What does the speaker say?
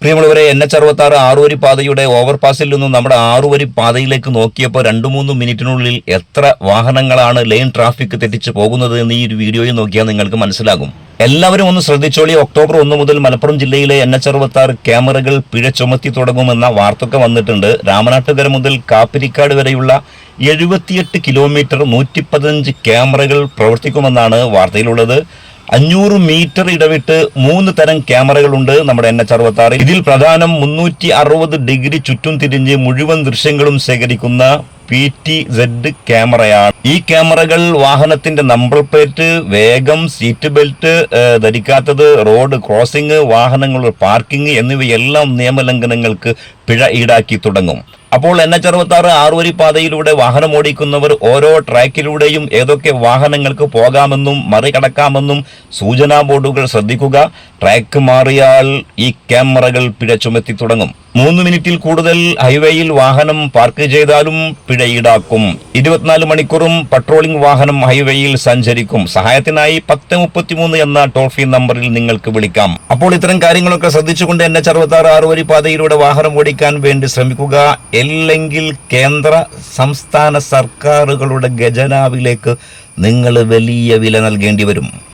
പ്രിയമുള്ളവരെ N H അറുപത്തി ആറ് ആറുവരി പാതയുടെ ഓവർപാസിൽ നിന്നും നമ്മുടെ ആറുവരി പാതയിലേക്ക് നോക്കിയപ്പോൾ രണ്ടു മൂന്ന് മിനിറ്റിനുള്ളിൽ എത്ര വാഹനങ്ങളാണ് ലൈൻ ട്രാഫിക് തെറ്റിച്ച് പോകുന്നത് എന്ന് ഈ ഒരു വീഡിയോയിൽ നോക്കിയാൽ നിങ്ങൾക്ക് മനസ്സിലാകും. എല്ലാവരും ഒന്ന് ശ്രദ്ധിച്ചോളി. ഒക്ടോബർ ഒന്ന് മുതൽ മലപ്പുറം ജില്ലയിലെ എൻ എച്ച് അറുപത്തി ആറ് ക്യാമറകൾ പിഴ ചുമത്തി തുടങ്ങുമെന്ന വാർത്തൊക്കെ വന്നിട്ടുണ്ട്. രാമനാട്ടുകര മുതൽ കാപ്പിരിക്കാട് വരെയുള്ള എഴുപത്തിയെട്ട് കിലോമീറ്റർ നൂറ്റി പതിനഞ്ച് ക്യാമറകൾ പ്രവർത്തിക്കുമെന്നാണ് വാർത്തയിലുള്ളത്. അഞ്ഞൂറ് മീറ്റർ ഇടവിട്ട് മൂന്ന് തരം ക്യാമറകളുണ്ട് നമ്മുടെ എൻ എച്ച് അറുപത്തി ഇതിൽ പ്രധാനം മുന്നൂറ്റി അറുപത് ഡിഗ്രി ചുറ്റും തിരിഞ്ഞ് മുഴുവൻ ദൃശ്യങ്ങളും ശേഖരിക്കുന്ന പി ടി സെഡ് ക്യാമറയാണ്. ഈ ക്യാമറകൾ വാഹനത്തിന്റെ നമ്പർ പ്ലേറ്റ് വേഗം സീറ്റ് ബെൽറ്റ് ധരിക്കാത്തത് റോഡ് ക്രോസിംഗ് വാഹനങ്ങളുടെ പാർക്കിംഗ് എന്നിവയെല്ലാം നിയമലംഘനങ്ങൾക്ക് പിഴ ഈടാക്കി തുടങ്ങും. അപ്പോൾ എൻ എച്ച് അറുപത്തി ആറ് ആറുവരി പാതയിലൂടെ വാഹനം ഓടിക്കുന്നവർ ഓരോ ട്രാക്കിലൂടെയും ഏതൊക്കെ വാഹനങ്ങൾക്ക് പോകാമെന്നും മറികടക്കാമെന്നും സൂചനാ ബോർഡുകൾ ശ്രദ്ധിക്കുക. ട്രാക്ക് മാറിയാൽ ഈ ക്യാമറകൾ പിഴ ചുമത്തി തുടങ്ങും. മൂന്ന് മിനിറ്റിൽ കൂടുതൽ ഹൈവേയിൽ വാഹനം പാർക്ക് ചെയ്താലും പിഴ ഈടാക്കും ഇരുപത്തിനാല് മണിക്കൂറും പട്രോളിംഗ് വാഹനം ഹൈവേയിൽ സഞ്ചരിക്കും. സഹായത്തിനായി പത്ത് മുപ്പത്തിമൂന്ന് എന്ന ടോൾ ഫ്രീ നമ്പറിൽ നിങ്ങൾക്ക് വിളിക്കാം. അപ്പോൾ ഇത്തരം കാര്യങ്ങളൊക്കെ ശ്രദ്ധിച്ചുകൊണ്ട് എൻ എച്ച് അറുപത്തി ആറ് പാതയിലൂടെ വാഹനം ഓടിക്കാൻ വേണ്ടി ശ്രമിക്കുക. അല്ലെങ്കിൽ കേന്ദ്ര സംസ്ഥാന സർക്കാരുകളുടെ ഖജനാവിലേക്ക് നിങ്ങൾ വലിയ വില നൽകേണ്ടി വരും.